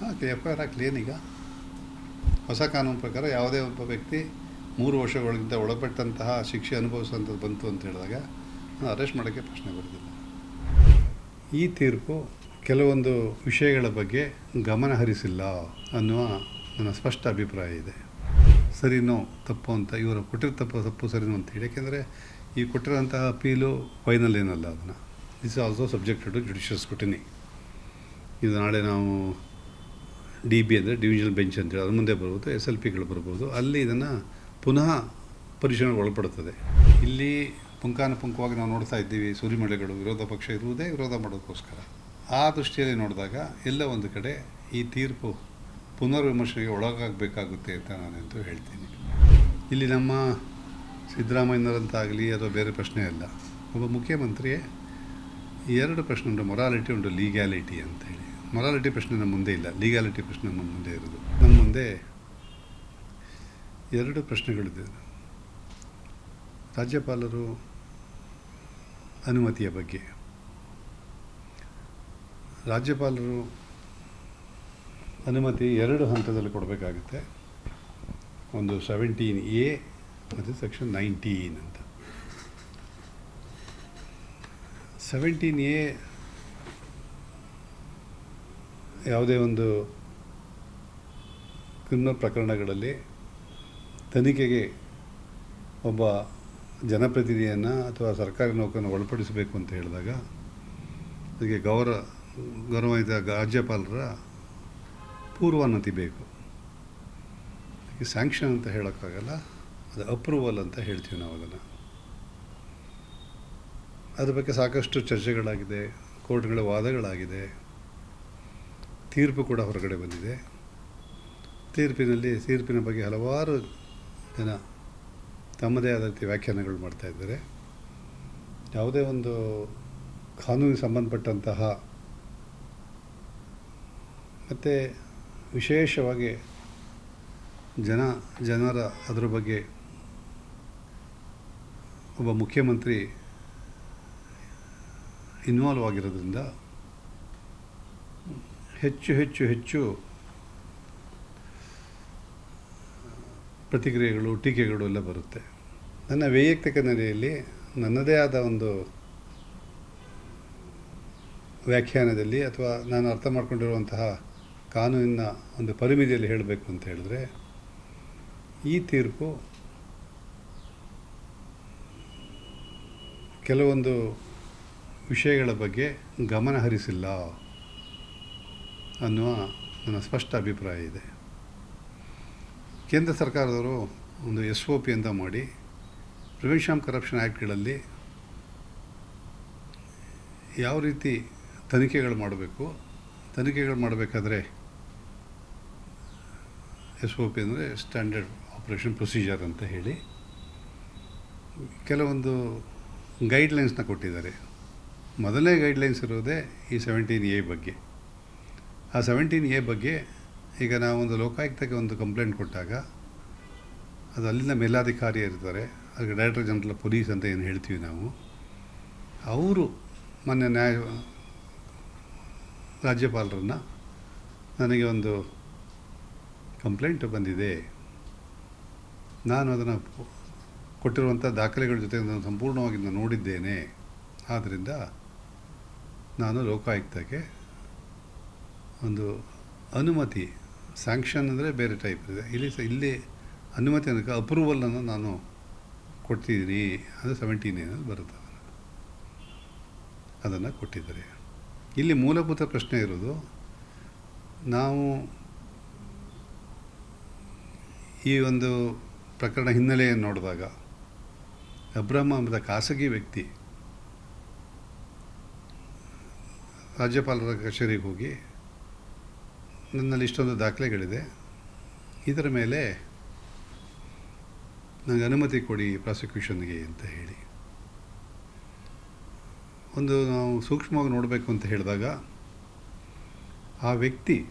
ಹಾಂ F I R ಹಾಕ್ಲಿ ಏನೀಗ ಹೊಸ ಕಾನೂನು ಪ್ರಕಾರ ಯಾವುದೇ ಒಬ್ಬ ವ್ಯಕ್ತಿ ಮೂರು ವರ್ಷಗಳಿಗಿಂತ ಒಳಪಟ್ಟಂತಹ ಶಿಕ್ಷೆ ಅನುಭವಿಸುವಂಥದ್ದು ಬಂತು ಅಂತ ಹೇಳಿದಾಗ ಅರೆಸ್ಟ್ ಮಾಡೋಕ್ಕೆ ಪ್ರಶ್ನೆ ಬರೋದಿಲ್ಲ ಈ ತೀರ್ಪು ಕೆಲವೊಂದು ವಿಷಯಗಳ ಬಗ್ಗೆ ಗಮನ ಹರಿಸಿಲ್ಲ ಅನ್ನುವ ನನ್ನ ಸ್ಪಷ್ಟ ಅಭಿಪ್ರಾಯ ಇದೆ. ಸರಿನೋ ತಪ್ಪು ಅಂತ, ಇವರು ಕೊಟ್ಟಿರೋ ತಪ್ಪು ತಪ್ಪು ಸರಿನೋ ಅಂತ ಹೇಳಿ, ಯಾಕೆಂದರೆ ಈ ಕೊಟ್ಟಿರೋಂತಹ ಅಪೀಲು ಫೈನಲ್ ಏನಲ್ಲ ಅದನ್ನು. This also subject to judicial scrutiny ಇದು ನಾಳೆ ನಾವು ಡಿ ಬಿ ಅಂದರೆ ಡಿವಿಷನಲ್ ಬೆಂಚ್ ಅಂತೇಳಿ ಅದ್ರ ಮುಂದೆ ಬರ್ಬೋದು ಎಸ್ ಎಲ್ ಪಿಗಳು ಬರ್ಬೋದು ಅಲ್ಲಿ ಇದನ್ನು ಪುನಃ ಪರಿಶೀಲನೆ ಒಳಪಡುತ್ತದೆ. ಇಲ್ಲಿ ಪುಂಖಾನುಪುಂಖವಾಗಿ ನಾವು ನೋಡ್ತಾ ಇದ್ದೀವಿ ಸುರಿಮಳೆಗಳು ವಿರೋಧ ಪಕ್ಷ ಇರುವುದೇ ವಿರೋಧ ಮಾಡೋದಕ್ಕೋಸ್ಕರ ಆ ದೃಷ್ಟಿಯಲ್ಲಿ ನೋಡಿದಾಗ ಎಲ್ಲ ಒಂದು ಕಡೆ ಈ ತೀರ್ಪು ಪುನರ್ವಿಮರ್ಶೆಗೆ ಒಳಗಾಗಬೇಕಾಗುತ್ತೆ ಅಂತ ನಾನಂತೂ ಹೇಳ್ತೀನಿ. ಇಲ್ಲಿ ನಮ್ಮ ಸಿದ್ದರಾಮಯ್ಯನವರಂತಾಗಲಿ ಅಥವಾ ಬೇರೆ ಪ್ರಶ್ನೆ ಅಲ್ಲ, ಒಬ್ಬ ಮುಖ್ಯಮಂತ್ರಿ ಎರಡು ಪ್ರಶ್ನೆ ಉಂಟು ಮೊರಾಲಿಟಿ ಉಂಟು ಲೀಗ್ಯಾಲಿಟಿ ಅಂತ ಹೇಳಿ. ಮೊರಾಲಿಟಿ ಪ್ರಶ್ನೆ ನಮ್ಮ ಮುಂದೆ ಇಲ್ಲ ಲೀಗಾಲಿಟಿ ಪ್ರಶ್ನೆ ನಮ್ಮ ಮುಂದೆ ಇರೋದು. ನಮ್ಮ ಮುಂದೆ ಎರಡು ಪ್ರಶ್ನೆಗಳಿದೆ. ರಾಜ್ಯಪಾಲರು ಅನುಮತಿಯ ಬಗ್ಗೆ. ರಾಜ್ಯಪಾಲರು ಅನುಮತಿ ಎರಡು ಹಂತದಲ್ಲಿ ಕೊಡಬೇಕಾಗುತ್ತೆ. ಒಂದು ಸೆವೆಂಟೀನ್ ಎ ಮತ್ತು ಸೆಕ್ಷನ್ ನೈನ್ಟೀನ್ ಅಂತ. ಸೆವೆಂಟೀನ್ ಎ ಯಾವುದೇ ಒಂದು ಕ್ರಿಮಿನಲ್ ಪ್ರಕರಣಗಳಲ್ಲಿ ತನಿಖೆಗೆ ಒಬ್ಬ ಜನಪ್ರತಿನಿಧಿಯನ್ನು ಅಥವಾ ಸರ್ಕಾರಿ ನೌಕರನ್ನು ಒಳಪಡಿಸಬೇಕು ಅಂತ ಹೇಳಿದಾಗ ಅದಕ್ಕೆ ಗೌರವ ಗೌರವಿತ ರಾಜ್ಯಪಾಲರ ಪೂರ್ವಾನುಮತಿ ಬೇಕು ಅದಕ್ಕೆ ಸ್ಯಾಂಕ್ಷನ್ ಅಂತ ಹೇಳೋಕ್ಕಾಗಲ್ಲ, ಅದು ಅಪ್ರೂವಲ್ ಅಂತ ಹೇಳ್ತೀವಿ ನಾವು ಅದನ್ನು. ಅದ್ರ ಬಗ್ಗೆ ಸಾಕಷ್ಟು ಚರ್ಚೆಗಳಾಗಿದೆ, ಕೋರ್ಟ್ಗಳ ವಾದಗಳಾಗಿದೆ. ತೀರ್ಪು ಕೂಡ ಹೊರಗಡೆ ಬಂದಿದೆ. ತೀರ್ಪಿನಲ್ಲಿ, ತೀರ್ಪಿನ ಬಗ್ಗೆ ಹಲವಾರು ಜನ ತಮ್ಮದೇ ಆದ ರೀತಿ ವ್ಯಾಖ್ಯಾನಗಳು ಮಾಡ್ತಾ ಇದ್ದಾರೆ. ಯಾವುದೇ ಒಂದು ಕಾನೂನಿಗೆ ಸಂಬಂಧಪಟ್ಟಂತಹ ಮತ್ತು ವಿಶೇಷವಾಗಿ ಜನ, ಜನರ ಅದರ ಬಗ್ಗೆ ಒಬ್ಬ ಮುಖ್ಯಮಂತ್ರಿ ಇನ್ವಾಲ್ವ್ ಆಗಿರೋದ್ರಿಂದ ಹೆಚ್ಚು ಹೆಚ್ಚು ಹೆಚ್ಚು ಪ್ರತಿಕ್ರಿಯೆಗಳು, ಟೀಕೆಗಳು ಎಲ್ಲ ಬರುತ್ತೆ. ನನ್ನ ವೈಯಕ್ತಿಕ ನೆಲೆಯಲ್ಲಿ ನನ್ನದೇ ಆದ ಒಂದು ವ್ಯಾಖ್ಯಾನದಲ್ಲಿ ಅಥವಾ ನಾನು ಅರ್ಥ ಮಾಡಿಕೊಂಡಿರುವಂತಹ ಕಾನೂನಿನ ಒಂದು ಪರಿಮಿತಿಯಲ್ಲಿ ಹೇಳಬೇಕು ಅಂತ ಹೇಳಿದ್ರೆ, ಈ ತೀರ್ಪು ಕೆಲವೊಂದು ವಿಷಯಗಳ ಬಗ್ಗೆ ಗಮನ ಹರಿಸಿಲ್ಲ. ಅನ್ನುವ ನನ್ನ ಸ್ಪಷ್ಟ ಅಭಿಪ್ರಾಯ ಇದೆ. ಕೇಂದ್ರ ಸರ್ಕಾರದವರು ಒಂದು ಎಸ್ ಒ ಪಿ ಅಂತ ಮಾಡಿ ಪ್ರಿವೆನ್ಷನ್ ಕರಪ್ಷನ್ ಆ್ಯಕ್ಟ್ಗಳಲ್ಲಿ ಯಾವ ರೀತಿ ತನಿಖೆಗಳು ಮಾಡಬೇಕು, ತನಿಖೆಗಳು ಮಾಡಬೇಕಾದ್ರೆ ಎಸ್ ಒ ಪಿ ಅಂದರೆ ಸ್ಟ್ಯಾಂಡರ್ಡ್ ಆಪ್ರೇಷನ್ ಪ್ರೊಸೀಜರ್ ಅಂತ ಹೇಳಿ ಕೆಲವೊಂದು ಗೈಡ್ಲೈನ್ಸ್ನ ಕೊಟ್ಟಿದ್ದಾರೆ. ಮೊದಲನೇ ಗೈಡ್ಲೈನ್ಸ್ ಇರೋದೇ ಈ ಸೆವೆಂಟೀನ್ ಎ ಬಗ್ಗೆ. ಆ ಸೆವೆಂಟೀನ್ ಎ ಬಗ್ಗೆ ಈಗ ನಾವೊಂದು ಲೋಕಾಯುಕ್ತಕ್ಕೆ ಒಂದು ಕಂಪ್ಲೇಂಟ್ ಕೊಟ್ಟಾಗ ಅದು ಅಲ್ಲಿನ ಮೇಲಾಧಿಕಾರಿ ಇರ್ತಾರೆ. ಅದಕ್ಕೆ ಡೈರೆಕ್ಟರ್ ಜನರಲ್ ಪೊಲೀಸ್ ಅಂತ ಏನು ಹೇಳ್ತೀವಿ ನಾವು. ಅವರು ಮೊನ್ನೆ ನ್ಯಾಯ ರಾಜ್ಯಪಾಲರನ್ನು ನನಗೆ ಒಂದು ಕಂಪ್ಲೇಂಟ್ ಬಂದಿದೆ. ನಾನು ಅದನ್ನು ಕೊಟ್ಟಿರುವಂಥ ದಾಖಲೆಗಳ ಜೊತೆ ನಾನು ಸಂಪೂರ್ಣವಾಗಿ ನಾನು ನೋಡಿದ್ದೇನೆ. ಆದ್ದರಿಂದ ನಾನು ಲೋಕಾಯುಕ್ತಕ್ಕೆ ಒಂದು ಅನುಮತಿ ಸ್ಯಾಂಕ್ಷನ್ ಅಂದರೆ ಬೇರೆ ಟೈಪ್ ಇದೆ. ಇಲ್ಲಿ ಸಹ ಇಲ್ಲಿ ಅನುಮತಿ ಅನ್ನೋಕ್ಕೆ ಅಪ್ರೂವಲನ್ನು ನಾನು ಕೊಡ್ತಿದ್ದೀನಿ. ಅದು ಸೆವೆಂಟೀನ್ ಏನಲ್ಲಿ ಬರುತ್ತೆ ಅದನ್ನು ಕೊಟ್ಟಿದ್ದಾರೆ. ಇಲ್ಲಿ ಮೂಲಭೂತ ಪ್ರಶ್ನೆ ಇರೋದು, ನಾವು ಈ ಒಂದು ಪ್ರಕರಣ ಹಿನ್ನೆಲೆಯನ್ನು ನೋಡಿದಾಗ, ಅಬ್ರಹ್ಮ ಎಂಬ ಖಾಸಗಿ ವ್ಯಕ್ತಿ, ರಾಜ್ಯಪಾಲರ ಕಚೇರಿಗೆ ಹೋಗಿ ನನ್ನಲ್ಲಿ ಇಷ್ಟೊಂದು ದಾಖಲೆಗಳಿದೆ. ಇದರ ಮೇಲೆ ನನಗೆ ಅನುಮತಿ ಕೊಡಿ ಪ್ರಾಸಿಕ್ಯೂಷನ್ಗೆ ಅಂತ ಹೇಳಿ. ಒಂದು ನಾವು ಸೂಕ್ಷ್ಮವಾಗಿ ನೋಡಬೇಕು ಅಂತ ಹೇಳಿದಾಗ ಆ ವ್ಯಕ್ತಿ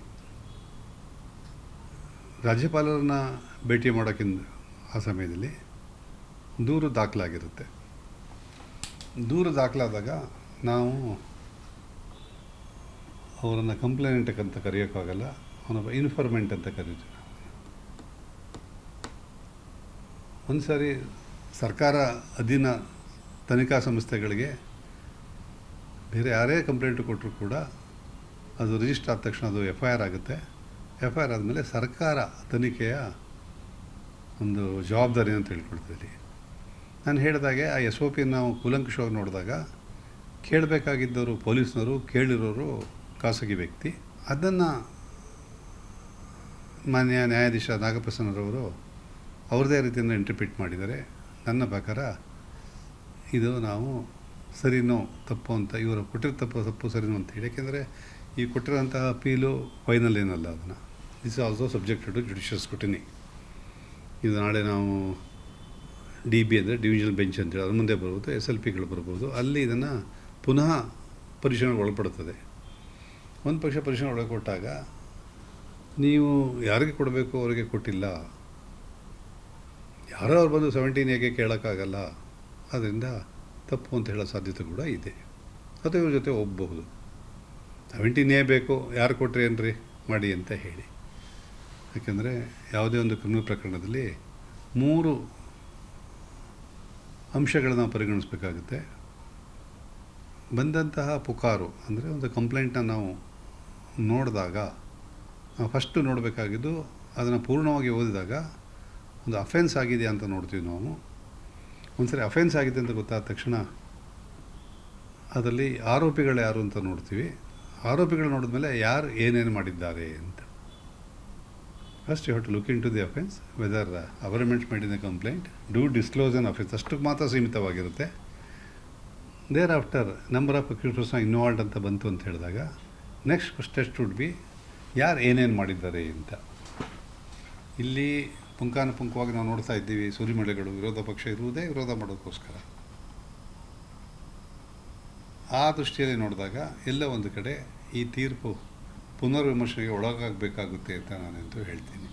ರಾಜ್ಯಪಾಲರನ್ನು ಭೇಟಿ ಮಾಡೋಕ್ಕಿಂತ ಆ ಸಮಯದಲ್ಲಿ ದೂರು ದಾಖಲಾಗಿರುತ್ತೆ. ದೂರು ದಾಖಲಾದಾಗ ನಾವು ಅವರನ್ನು ಕಂಪ್ಲೇಂಟ್ ಅಂತ ಕರೆಯೋಕ್ಕಾಗಲ್ಲ, ಅವನೊಬ್ಬ ಇನ್ಫಾರ್ಮೆಂಟ್ ಅಂತ ಕರೀತೀವಿ. ಒಂದು ಸಾರಿ ಸರ್ಕಾರ ಅಧೀನ ತನಿಖಾ ಸಂಸ್ಥೆಗಳಿಗೆ ಬೇರೆ ಯಾರೇ ಕಂಪ್ಲೇಂಟ್ ಕೊಟ್ಟರು ಕೂಡ ಅದು ರಿಜಿಸ್ಟರ್ ಆದ ತಕ್ಷಣ ಅದು ಎಫ್ ಐ ಆರ್ ಆಗುತ್ತೆ. ಎಫ್ ಐ ಆರ್ ಆದಮೇಲೆ ಸರ್ಕಾರ ತನಿಖೆಯ ಒಂದು ಜವಾಬ್ದಾರಿ ಅಂತ ಹೇಳ್ಕೊಳ್ತೀವಿ ನಾನು ಹೇಳಿದಾಗೆ ಆ ಎಸ್ ಒ ಪಿ ನಾವು ಕೂಲಂಕುಷವಾಗಿ ನೋಡಿದಾಗ ಕೇಳಬೇಕಾಗಿದ್ದವರು, ಪೊಲೀಸ್ನವರು, ಕೇಳಿರೋರು ಖಾಸಗಿ ವ್ಯಕ್ತಿ. ಅದನ್ನು ಮಾನ್ಯ ನ್ಯಾಯಾಧೀಶ ನಾಗಪ್ರಸನ್ನರವರು ಅವ್ರದ್ದೇ ರೀತಿಯಿಂದ ಇಂಟರ್ಪ್ರಿಟ್ ಮಾಡಿದರೆ ನನ್ನ ಪ್ರಕಾರ ಇದು ನಾವು ಸರಿನೋ ತಪ್ಪು ಅಂತ, ಇವರು ಕೊಟ್ಟಿರೋ ತಪ್ಪು ತಪ್ಪು ಸರಿನೋ ಅಂತ ಹೇಳಿ. ಯಾಕೆಂದರೆ ಈ ಕೊಟ್ಟಿರೋಂತಹ ಅಪೀಲು ಫೈನಲ್ ಏನಲ್ಲ ಅದನ್ನು. This also subject to judicial scrutiny ಇದು ನಾಳೆ ನಾವು ಡಿ ಬಿ ಅಂದರೆ ಡಿವಿಷನಲ್ ಬೆಂಚ್ ಅಂತೇಳಿ ಅದ್ರ ಮುಂದೆ ಬರ್ಬೋದು ಎಸ್ ಎಲ್ ಪಿಗಳು ಬರ್ಬೋದು ಅಲ್ಲಿ ಇದನ್ನು ಪುನಃ ಪರಿಶೀಲನೆಗೆ ಒಳಪಡುತ್ತದೆ ಒಂದು ಪಕ್ಷ ಪರಿಶೀಲನೆ ಒಳಗೆ ಕೊಟ್ಟಾಗ ನೀವು ಯಾರಿಗೆ ಕೊಡಬೇಕು ಅವರಿಗೆ ಕೊಟ್ಟಿಲ್ಲ? ಯಾರೋ ಅವ್ರು ಬಂದು ಸೆವೆಂಟೀನ್ ಏಗೆ ಕೇಳೋಕ್ಕಾಗಲ್ಲ? ಅದರಿಂದ ತಪ್ಪು ಅಂತ ಹೇಳೋ ಸಾಧ್ಯತೆ ಕೂಡ ಇದೆ. ಅಥವಾ ಇವ್ರ ಜೊತೆ ಹೋಗಬಹುದು ಸೆವೆಂಟೀನ್ ಏ ಬೇಕು, ಯಾರು ಕೊಟ್ಟರೆ ಏನ್ರಿ ಮಾಡಿ ಅಂತ ಹೇಳಿ. ಯಾಕೆಂದರೆ ಯಾವುದೇ ಒಂದು ಕ್ರಿಮಿನಲ್ ಪ್ರಕರಣದಲ್ಲಿ ಮೂರು ಅಂಶಗಳನ್ನು ಪರಿಗಣಿಸಬೇಕಾಗುತ್ತೆ. ಬಂದಂತಹ ಪುಕಾರು ಅಂದರೆ ಒಂದು ಕಂಪ್ಲೇಂಟನ್ನ ನಾವು ನೋಡಿದಾಗ ಫಸ್ಟು ನೋಡಬೇಕಾಗಿದ್ದು ಅದನ್ನು ಪೂರ್ಣವಾಗಿ ಓದಿದಾಗ ಒಂದು ಅಫೆನ್ಸ್ ಆಗಿದೆಯಾ ಅಂತ ನೋಡ್ತೀವಿ ನಾವು. ಒಂದ್ಸರಿ ಅಫೆನ್ಸ್ ಆಗಿದೆ ಅಂತ ಗೊತ್ತಾದ ತಕ್ಷಣ ಅದರಲ್ಲಿ ಆರೋಪಿಗಳು ಯಾರು ಅಂತ ನೋಡ್ತೀವಿ. ಆರೋಪಿಗಳು ನೋಡಿದ ಮೇಲೆ ಯಾರು ಏನೇನು ಮಾಡಿದ್ದಾರೆ ಅಂತ. First you have to look into the offence whether averment made in the complaint do disclose an offence ಅಷ್ಟಕ್ಕೆ ಮಾತ್ರ ಸೀಮಿತವಾಗಿರುತ್ತೆ. Thereafter number of accusers involved ಅಂತ ಬಂತು ಅಂತ ಹೇಳಿದಾಗ ನೆಕ್ಸ್ಟ್ ಟೆಸ್ಟ್ ವುಡ್ ಬಿ ಯಾರು ಏನೇನು ಮಾಡಿದ್ದಾರೆ ಅಂತ. ಇಲ್ಲಿ ಪುಂಖಾನುಪುಂಖವಾಗಿ ನಾವು ನೋಡ್ತಾ ಇದ್ದೀವಿ, ಸುರಿಮಳೆಗಳು ವಿರೋಧ ಪಕ್ಷ ಇರುವುದೇ ವಿರೋಧ ಮಾಡೋಕ್ಕೋಸ್ಕರ. ಆ ದೃಷ್ಟಿಯಲ್ಲಿ ನೋಡಿದಾಗ ಎಲ್ಲ ಒಂದು ಕಡೆ ಈ ತೀರ್ಪು ಪುನರ್ವಿಮರ್ಶೆಗೆ ಒಳಗಾಗಬೇಕಾಗುತ್ತೆ ಅಂತ ನಾನಂತೂ ಹೇಳ್ತೀನಿ.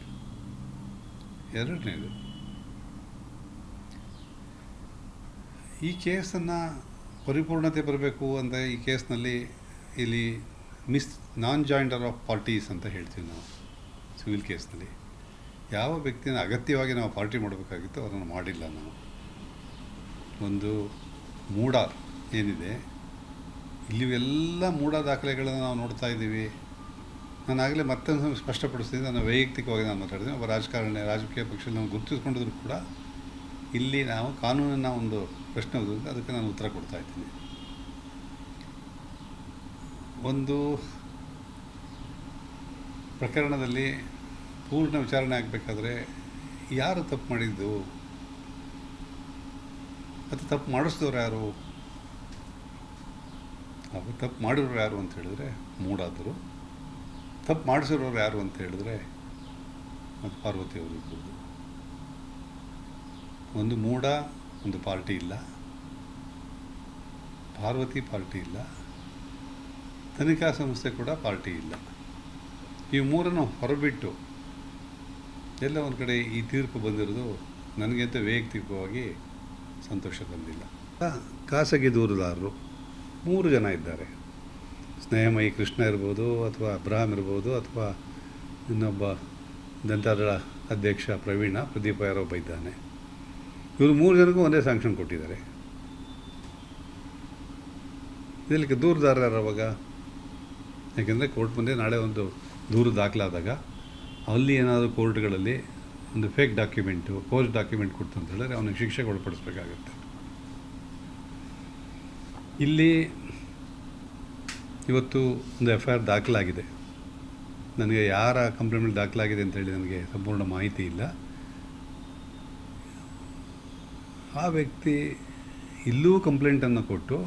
ಎರಡನೇದು, ಈ ಕೇಸನ್ನು ಪರಿಪೂರ್ಣತೆ ಬರಬೇಕು ಅಂದರೆ ಈ ಕೇಸ್ನಲ್ಲಿ ಇಲ್ಲಿ mis non joinder of parties ಅಂತ ಹೇಳ್ತೀವಿ ನಾವು ಸಿವಿಲ್ ಕೇಸ್ನಲ್ಲಿ. ಯಾವ ವ್ಯಕ್ತಿನ ಅಗತ್ಯವಾಗಿ ನಾವು ಪಾರ್ಟಿ ಮಾಡಬೇಕಾಗಿತ್ತು ಅದನ್ನು ಮಾಡಿಲ್ಲ ನಾವು. ಒಂದು ಮೂಡ ಏನಿದೆ ಇಲ್ಲಿ ಎಲ್ಲ ಮೂಢ ದಾಖಲೆಗಳನ್ನು ನಾವು ನೋಡ್ತಾ ಇದ್ದೀವಿ. ನಾನು ಆಗಲೇ ಮತ್ತೊಂದು ಸ್ಪಷ್ಟಪಡಿಸ್ತೀನಿ ನಾನು ವೈಯಕ್ತಿಕವಾಗಿ ನಾನು ಮಾತಾಡ್ತೀನಿ. ಒಬ್ಬ ರಾಜಕಾರಣಿ, ರಾಜಕೀಯ ಪಕ್ಷದಲ್ಲಿ ನಾವು ಗುರುತಿಸ್ಕೊಂಡಿದ್ರು ಕೂಡ ಇಲ್ಲಿ ನಾವು ಕಾನೂನಿನ ಒಂದು ಪ್ರಶ್ನೆ ಅದಕ್ಕೆ ನಾನು ಉತ್ತರ ಕೊಡ್ತಾ ಇದ್ದೀನಿ. ಒಂದು ಪ್ರಕರಣದಲ್ಲಿ ಪೂರ್ಣ ವಿಚಾರಣೆ ಆಗಬೇಕಾದ್ರೆ ಯಾರು ತಪ್ಪು ಮಾಡಿದ್ದು? ಮತ್ತು ತಪ್ಪು ಮಾಡಿಸಿದವ್ರು ಯಾರು? ಅವು ತಪ್ಪು ಮಾಡಿರೋರು ಯಾರು ಅಂತ ಹೇಳಿದ್ರೆ ಮೂಡಾದರು, ತಪ್ಪು ಮಾಡಿಸಿರೋರು ಯಾರು ಅಂತ ಹೇಳಿದ್ರೆ ಮತ್ತು ಪಾರ್ವತಿ ಅವರು ಇರ್ಬೋದು. ಒಂದು ಮೂಡ, ಒಂದು ಪಾರ್ಟಿ ಇಲ್ಲ. ಪಾರ್ವತಿ ಪಾರ್ಟಿ ಇಲ್ಲ. ತನಿಖಾ ಸಂಸ್ಥೆ ಕೂಡ ಪಾರ್ಟಿ ಇಲ್ಲ. ಈ ಮೂರನ್ನು ಹೊರಬಿಟ್ಟು ಎಲ್ಲ ಒಂದು ಕಡೆ ಈ ತೀರ್ಪು ಬಂದಿರೋದು ನನಗಂತ ವೈಯಕ್ತಿಕವಾಗಿ ಸಂತೋಷ ತಂದಿಲ್ಲ ಖಾಸಗಿ ದೂರುದಾರರು ಮೂರು ಜನ ಇದ್ದಾರೆ. ಸ್ನೇಹಮಯಿ ಕೃಷ್ಣ ಇರ್ಬೋದು ಅಥವಾ ಅಬ್ರಹಾಮ್ ಇರ್ಬೋದು ಅಥವಾ ಇನ್ನೊಬ್ಬ ದಂತಾದಳ ಅಧ್ಯಕ್ಷ ಪ್ರವೀಣ ಪ್ರದೀಪ ಯಾರೊಬ್ಬ ಇದ್ದಾನೆ. ಇವರು ಮೂರು ಜನಕ್ಕೂ ಒಂದೇ ಸ್ಯಾಂಕ್ಷನ್ ಕೊಟ್ಟಿದ್ದಾರೆ. ಇದಕ್ಕೆ ದೂರದಾರರವಾಗ ಯಾಕೆಂದರೆ ಕೋರ್ಟ್ ಮುಂದೆ ನಾಳೆ ಒಂದು ದೂರು ದಾಖಲಾದಾಗ ಅಲ್ಲಿ ಏನಾದರೂ ಕೋರ್ಟ್ಗಳಲ್ಲಿ ಒಂದು ಫೇಕ್ ಡಾಕ್ಯುಮೆಂಟು ಫೋರ್ಸ್ ಡಾಕ್ಯುಮೆಂಟ್ ಕೊಡ್ತು ಅಂತ ಹೇಳಿದ್ರೆ ಅವನಿಗೆ ಶಿಕ್ಷೆಗೆ ಒಳಪಡಿಸ್ಬೇಕಾಗತ್ತೆ. ಇಲ್ಲಿ ಇವತ್ತು ಒಂದು ಎಫ್ ಐ ಆರ್ ದಾಖಲಾಗಿದೆ. ನನಗೆ ಯಾರ ಕಂಪ್ಲೇಂಟ್ ದಾಖಲಾಗಿದೆ ಅಂತೇಳಿ ನನಗೆ ಸಂಪೂರ್ಣ ಮಾಹಿತಿ ಇಲ್ಲ. ಆ ವ್ಯಕ್ತಿ ಇಲ್ಲೂ ಕಂಪ್ಲೇಂಟನ್ನು ಕೊಟ್ಟು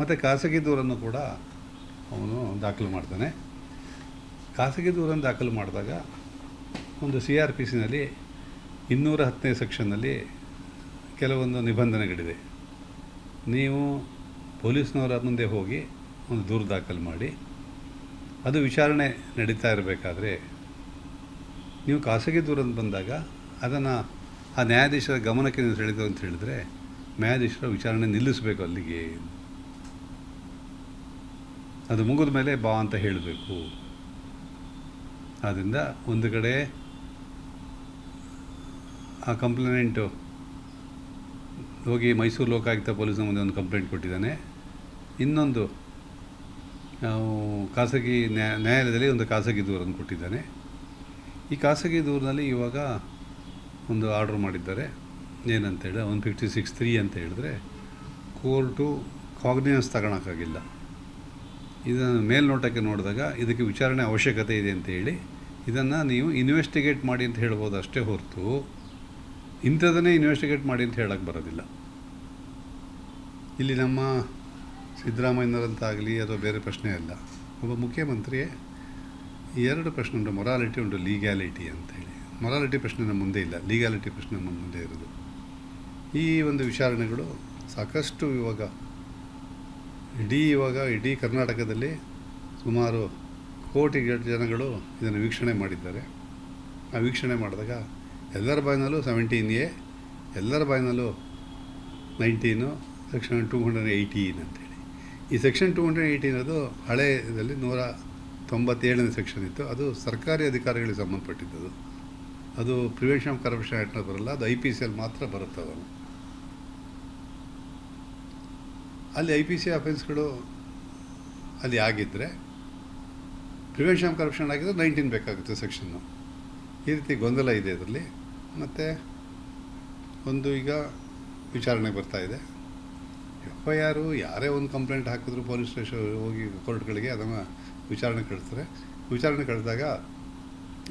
ಮತ್ತು ಖಾಸಗಿ ದೂರನ್ನು ಕೂಡ ಅವನು ದಾಖಲು ಮಾಡ್ತಾನೆ. ಖಾಸಗಿ ದೂರನ್ನು ದಾಖಲು ಮಾಡಿದಾಗ ಒಂದು ಸಿ ಆರ್ ಪಿ ಸಿನಲ್ಲಿ ಇನ್ನೂರ ಹತ್ತನೇ ಸೆಕ್ಷನ್ನಲ್ಲಿ ಕೆಲವೊಂದು ನಿಬಂಧನೆಗಳಿದೆ. ನೀವು ಪೊಲೀಸ್ನವರ ಮುಂದೆ ಹೋಗಿ ಒಂದು ದೂರು ದಾಖಲು ಮಾಡಿ. ಅದು ವಿಚಾರಣೆ ನಡೀತಾ ಇರಬೇಕಾದ್ರೆ ನೀವು ಖಾಸಗಿ ದೂರನ್ನು ಬಂದಾಗ ಅದನ್ನು ಆ ನ್ಯಾಯಾಧೀಶರ ಗಮನಕ್ಕೆ ನೀವು ಸೆಳೆದು ಅಂತ ಹೇಳಿದ್ರೆ ನ್ಯಾಯಾಧೀಶರ ವಿಚಾರಣೆ ನಿಲ್ಲಿಸಬೇಕು ಅಲ್ಲಿಗೆ. ಅದು ಮುಗಿದ ಮೇಲೆ ಬಾ ಅಂತ ಹೇಳಬೇಕು. ಆದ್ದರಿಂದ ಒಂದು ಕಡೆ ಆ ಕಂಪ್ಲೇಂಟು ಹೋಗಿ ಮೈಸೂರು ಲೋಕಾಯುಕ್ತ ಪೊಲೀಸ್ನ ಮುಂದೆ ಒಂದು ಕಂಪ್ಲೇಂಟ್ ಕೊಟ್ಟಿದ್ದಾನೆ. ಇನ್ನೊಂದು ಖಾಸಗಿ ನ್ಯಾಯ ನ್ಯಾಯಾಲಯದಲ್ಲಿ ಒಂದು ಖಾಸಗಿ ದೂರನ್ನು ಕೊಟ್ಟಿದ್ದಾನೆ. ಈ ಖಾಸಗಿ ದೂರಿನಲ್ಲಿ ಇವಾಗ ಒಂದು ಆರ್ಡ್ರ್ ಮಾಡಿದ್ದಾರೆ. ಏನಂತೇಳಿ ಒನ್ ಫಿಫ್ಟಿ ಸಿಕ್ಸ್ ತ್ರೀ ಅಂತ ಹೇಳಿದ್ರೆ, ಕೋರ್ಟು ಕಾಗ್ನಿಯನ್ಸ್ ತಗೊಳಕ್ಕಾಗಿಲ್ಲ. ಇದನ್ನು ಮೇಲ್ನೋಟಕ್ಕೆ ನೋಡಿದಾಗ ಇದಕ್ಕೆ ವಿಚಾರಣೆ ಅವಶ್ಯಕತೆ ಇದೆ ಅಂತ ಹೇಳಿ ಇದನ್ನು ನೀವು ಇನ್ವೆಸ್ಟಿಗೇಟ್ ಮಾಡಿ ಅಂತ ಹೇಳ್ಬೋದು ಅಷ್ಟೇ ಹೊರತು ಇಂಥದನ್ನೇ ಇನ್ವೆಸ್ಟಿಗೇಟ್ ಮಾಡಿ ಅಂತ ಹೇಳಕ್ಕೆ ಬರೋದಿಲ್ಲ. ಇಲ್ಲಿ ನಮ್ಮ ಸಿದ್ದರಾಮಯ್ಯನವರಂತಾಗಲಿ ಅಥವಾ ಬೇರೆ ಪ್ರಶ್ನೆ ಅಲ್ಲ, ಒಬ್ಬ ಮುಖ್ಯಮಂತ್ರಿ ಎರಡು ಪ್ರಶ್ನೆ ಉಂಟು ಮೊರಾಲಿಟಿ ಉಂಟು ಲೀಗ್ಯಾಲಿಟಿ ಅಂತೇಳಿ ಮೊರಾಲಿಟಿ ಪ್ರಶ್ನೆ ನಮ್ಮ ಮುಂದೆ ಇಲ್ಲ ಲೀಗ್ಯಾಲಿಟಿ ಪ್ರಶ್ನೆ ನಮ್ಮ ಮುಂದೆ ಇರೋದು. ಈ ಒಂದು ವಿಚಾರಣೆಗಳು ಸಾಕಷ್ಟು ಇವಾಗ ಇಡೀ ಇವಾಗ ಇಡೀ ಕರ್ನಾಟಕದಲ್ಲಿ ಸುಮಾರು ಕೋಟಿ ಜನಗಳು ಇದನ್ನು ವೀಕ್ಷಣೆ ಮಾಡಿದ್ದಾರೆ. ಆ ವೀಕ್ಷಣೆ ಮಾಡಿದಾಗ ಎಲ್ಲರ ಬಾಯಿನಲ್ಲೂ ಸೆವೆಂಟೀನ್ ಎ ಎಲ್ಲರ ಬಾಯಿನಲ್ಲೂ nineteen section two hundred eighteen ಅಂತೇಳಿ. ಈ ಸೆಕ್ಷನ್ ಟೂ ಹಂಡ್ರೆಡ್ ಏಯ್ಟೀನ್ ಅದು ಹಳೆ ಇದರಲ್ಲಿ ನೂರ ತೊಂಬತ್ತೇಳನೇ ಸೆಕ್ಷನ್ ಇತ್ತು. ಅದು ಸರ್ಕಾರಿ ಅಧಿಕಾರಿಗಳಿಗೆ ಸಂಬಂಧಪಟ್ಟಿದ್ದದು. ಅದು ಪ್ರಿವೆನ್ಷನ್ ಆಫ್ ಕರಪ್ಷನ್ ಆ್ಯಕ್ಟ್ನಲ್ಲಿ ಬರಲ್ಲ ಅದು ಐ ಪಿ ಸಿ ಎಲ್ ಮಾತ್ರ ಬರುತ್ತೆ ಅಲ್ಲಿ ಐ ಪಿ ಸಿ ಅಫೆನ್ಸ್ಗಳು ಅಲ್ಲಿ ಆಗಿದ್ದರೆ ಪ್ರಿವೆನ್ಷನ್ ಆಫ್ ಕರಪ್ಷನ್ ಆಗಿದ್ದರೆ ನೈನ್ಟೀನ್ ಬೇಕಾಗುತ್ತೆ ಸೆಕ್ಷನ್ನು ಈ ರೀತಿ ಗೊಂದಲ ಇದೆ ಇದರಲ್ಲಿ. ಮತ್ತು ಒಂದು ಈಗ ವಿಚಾರಣೆ ಬರ್ತಾ ಇದೆ. ಎಫ್ ಐ ಆರು ಯಾರೇ ಒಂದು ಕಂಪ್ಲೇಂಟ್ ಹಾಕಿದ್ರು ಪೊಲೀಸ್ ಸ್ಟೇಷನ್ ಹೋಗಿ ಕೋರ್ಟ್ಗಳಿಗೆ ಅದನ್ನು ವಿಚಾರಣೆ ಕಳಿಸ್ತಾರೆ. ವಿಚಾರಣೆ ಕಳೆದಾಗ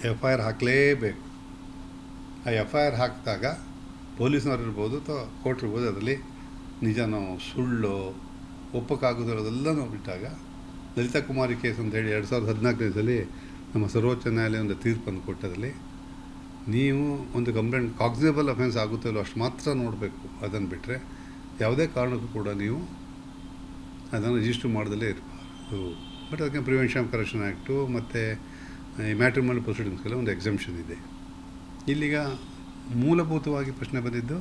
ಎಫ್ ಐ ಆರ್ ಹಾಕಲೇಬೇಕು. ಆ ಎಫ್ ಐ ಆರ್ ಹಾಕಿದಾಗ ಪೊಲೀಸ್ನವ್ರು ಇರ್ಬೋದು ಅಥವಾ ಕೋರ್ಟ್ ಇರ್ಬೋದು, ಅದರಲ್ಲಿ ನಿಜನೋ ಸುಳ್ಳು ಒಪ್ಪಕ್ಕಾಗೋದಿರೋದೆಲ್ಲನೂ ಬಿಟ್ಟಾಗ ಲಲಿತಾ ಕುಮಾರಿ ಕೇಸ್ ಅಂತ ಹೇಳಿ ಎರಡು ಸಾವಿರದ ಹದಿನಾಲ್ಕನೇದಲ್ಲಿ ನಮ್ಮ ಸರ್ವೋಚ್ಚ ನ್ಯಾಯಾಲಯ ಒಂದು ತೀರ್ಪನ್ನು ಕೊಟ್ಟದಲ್ಲಿ ನೀವು ಒಂದು ಕಂಪ್ಲೇಂಟ್ ಕಾಗ್ಸಿಬಲ್ ಅಫೆನ್ಸ್ ಆಗುತ್ತೆ ಇಲ್ಲೋ ಅಷ್ಟು ಮಾತ್ರ ನೋಡಬೇಕು. ಅದನ್ನು ಬಿಟ್ಟರೆ ಯಾವುದೇ ಕಾರಣಕ್ಕೂ ಕೂಡ ನೀವು ಅದನ್ನು ರಿಜಿಸ್ಟರ್ ಮಾಡ್ದಲೇ ಇರಬಾರ್ದು ಬಟ್ ಅದಕ್ಕೆ ಪ್ರಿವೆನ್ಷನ್ ಕರಪ್ಷನ್ ಆ್ಯಕ್ಟು ಮತ್ತು ಈ ಮ್ಯಾಟ್ರಿಮಲ್ ಪ್ರೊಸೀಡಿಂಗ್ಸ್ಗೆಲ್ಲ ಒಂದು ಎಕ್ಸಮ್ಷನ್ ಇದೆ. ಇಲ್ಲಿಗ ಮೂಲಭೂತವಾಗಿ ಪ್ರಶ್ನೆ ಬಂದಿದ್ದು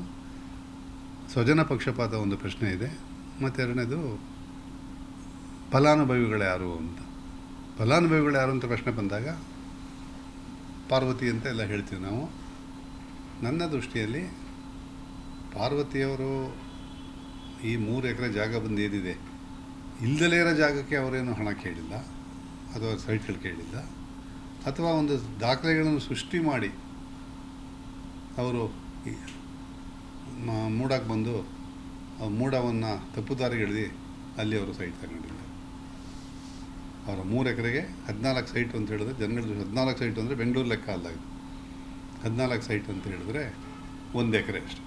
ಸ್ವಜನ ಪಕ್ಷಪಾತ ಒಂದು ಪ್ರಶ್ನೆ ಇದೆ. ಮತ್ತು ಎರಡನೇದು ಫಲಾನುಭವಿಗಳು ಯಾರು ಅಂತ. ಫಲಾನುಭವಿಗಳು ಯಾರು ಅಂತ ಪ್ರಶ್ನೆ ಬಂದಾಗ, ಪಾರ್ವತಿ ಅಂತ ಎಲ್ಲ ಹೇಳ್ತೀವಿ ನಾವು. ನನ್ನ ದೃಷ್ಟಿಯಲ್ಲಿ, ಪಾರ್ವತಿಯವರು ಈ ಮೂರು ಎಕರೆ ಜಾಗ ಬಂದು ಏನಿದೆ ಇಲ್ದಲೇ ಇರೋ ಜಾಗಕ್ಕೆ ಅವರೇನು ಹಣ ಕೇಳಿಲ್ಲ. ಅಥವಾ ಸೈಟ್ಗಳು ಕೇಳಿಲ್ಲ. ಅಥವಾ ಒಂದು ದಾಖಲೆಗಳನ್ನು ಸೃಷ್ಟಿ ಮಾಡಿ, ಅವರು ಮೂಡಕ್ಕೆ ಬಂದು ಮೂಡವನ್ನು ತಪ್ಪು ದಾರಿಗೆ ಎಳೆದು ಅಲ್ಲಿ ಅವರು ಸೈಟ್ ತಗೊಂಡಿದ್ದಾರೆ. ಅವರ ಮೂರು ಎಕರೆಗೆ ಹದಿನಾಲ್ಕು ಸೈಟ್ ಅಂತ ಹೇಳಿದ್ರೆ ಜನಗಳ ಹದಿನಾಲ್ಕು ಸೈಟ್ ಅಂದರೆ ಬೆಂಗಳೂರು ಲೆಕ್ಕ ಅಲ್ಲ ಇದು. ಹದಿನಾಲ್ಕು ಸೈಟ್ ಅಂತ ಹೇಳಿದ್ರೆ ಒಂದು ಎಕರೆ ಅಷ್ಟೆ.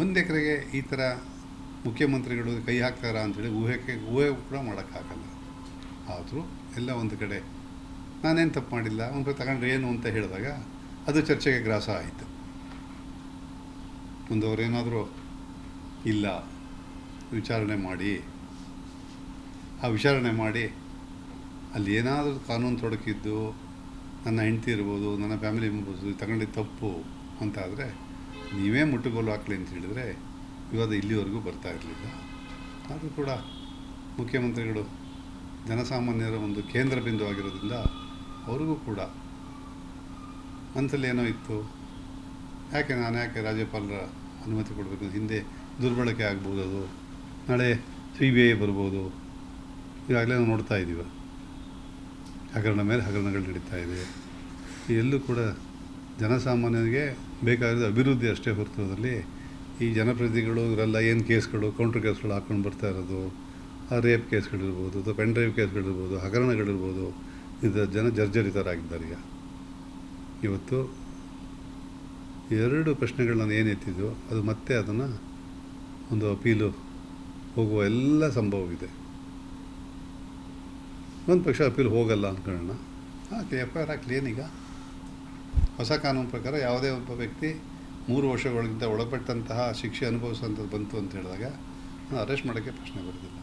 ಒಂದು ಎಕರೆಗೆ ಈ ಥರ ಮುಖ್ಯಮಂತ್ರಿಗಳು ಕೈ ಹಾಕ್ತಾರ ಅಂತೇಳಿ ಊಹೆಗೆ ಊಹೆ ಕೂಡ ಮಾಡೋಕ್ಕಾಗಲ್ಲ. ಆದರೂ ಎಲ್ಲ ಒಂದು ಕಡೆ ನಾನೇನು ತಪ್ಪು ಮಾಡಿಲ್ಲ, ಒಂದು ತಗೊಂಡ್ರೆ ಏನು ಅಂತ ಹೇಳಿದಾಗ ಅದು ಚರ್ಚೆಗೆ ಗ್ರಾಸ ಆಯಿತು. ಒಂದು ಅವರೇನಾದರೂ ಇಲ್ಲ, ವಿಚಾರಣೆ ಮಾಡಿ. ಆ ವಿಚಾರಣೆ ಮಾಡಿ, ಅಲ್ಲಿ ಏನಾದರೂ ಕಾನೂನು ತೊಡಕಿದ್ದು, ನನ್ನ ಹೆಂಡತಿ ಇರ್ಬೋದು, ನನ್ನ ಫ್ಯಾಮಿಲಿ ಮೆಂಬರ್ಸು ತಗೊಂಡಿದ್ದು ತಪ್ಪು ಅಂತ ಆದರೆ ನೀವೇ ಮುಟ್ಟುಗೋಲು ಹಾಕಲಿ ಅಂತ ಹೇಳಿದರೆ ವಿವಾದ ಇಲ್ಲಿವರೆಗೂ ಬರ್ತಾ ಇರಲಿಲ್ಲ. ಆದರೂ ಕೂಡ ಮುಖ್ಯಮಂತ್ರಿಗಳು ಜನಸಾಮಾನ್ಯರ ಒಂದು ಕೇಂದ್ರ ಬಿಂದು ಆಗಿರೋದ್ರಿಂದ ಅವ್ರಿಗೂ ಕೂಡ ಮನಸ್ಸಲ್ಲಿ ಏನೋ ಇತ್ತು. ಯಾಕೆ ನಾನು ಯಾಕೆ ರಾಜ್ಯಪಾಲರ ಅನುಮತಿ ಕೊಡಬೇಕು ಹಿಂದೆ ದುರ್ಬಳಕೆ ಆಗ್ಬೋದು ಅದು ನಾಳೆ ಸಿ ಬಿ ಐ ಬರ್ಬೋದು. ಈಗಾಗಲೇ ನಾವು ನೋಡ್ತಾ ಇದ್ದೀವಿ. ಹಗರಣ ಮೇಲೆ ಹಗರಣಗಳು ನಡೀತಾ ಇದೆ. ಎಲ್ಲೂ ಕೂಡ ಜನಸಾಮಾನ್ಯರಿಗೆ ಬೇಕಾಗಿರೋದು ಅಭಿವೃದ್ಧಿ ಅಷ್ಟೇ ಹೊರತು ಅದರಲ್ಲಿ ಈ ಜನಪ್ರತಿನಿಧಿಗಳು ಇವರೆಲ್ಲ ಏನು ಕೇಸ್ಗಳು ಕೌಂಟ್ರ್ ಕೇಸ್ಗಳು ಹಾಕ್ಕೊಂಡು ಬರ್ತಾ ಇರೋದು? ಆ ರೇಪ್ ಕೇಸ್ಗಳಿರ್ಬೋದು ಅಥವಾ ಪೆನ್ ಡ್ರೈವ್ ಕೇಸ್ಗಳಿರ್ಬೋದು, ಹಗರಣಗಳಿರ್ಬೋದು. ಇದು ಜನ ಜರ್ಜರಿತರಾಗಿದ್ದಾರೆ ಈಗ. ಇವತ್ತು ಎರಡು ಪ್ರಶ್ನೆಗಳನ್ನ ಏನು ಎತ್ತಿದ್ವು ಅದು ಮತ್ತೆ ಅದನ್ನು ಒಂದು ಅಪೀಲು ಹೋಗುವ ಎಲ್ಲ ಸಂಭವವಿದೆ. ಒಂದು ಪಕ್ಷ ಅಪೀಲ್ ಹೋಗಲ್ಲ ಅಂದ್ಕೊಳ್ಳೋಣ ಹಾಕಿ ಎಫ್ ಐ ಆರ್ ಹಾಕ್ಲಿ ಏನೀಗ ಹೊಸ ಕಾನೂನು ಪ್ರಕಾರ ಯಾವುದೇ ಒಬ್ಬ ವ್ಯಕ್ತಿ ಮೂರು ವರ್ಷಗಳಿಗಿಂತ ಒಳಪಟ್ಟಂತಹ ಶಿಕ್ಷೆ ಅನುಭವಿಸುವಂಥದ್ದು ಬಂತು ಅಂತ ಹೇಳಿದಾಗ ಅರೆಸ್ಟ್ ಮಾಡೋಕ್ಕೆ ಪ್ರಶ್ನೆ ಬರೋದಿಲ್ಲ.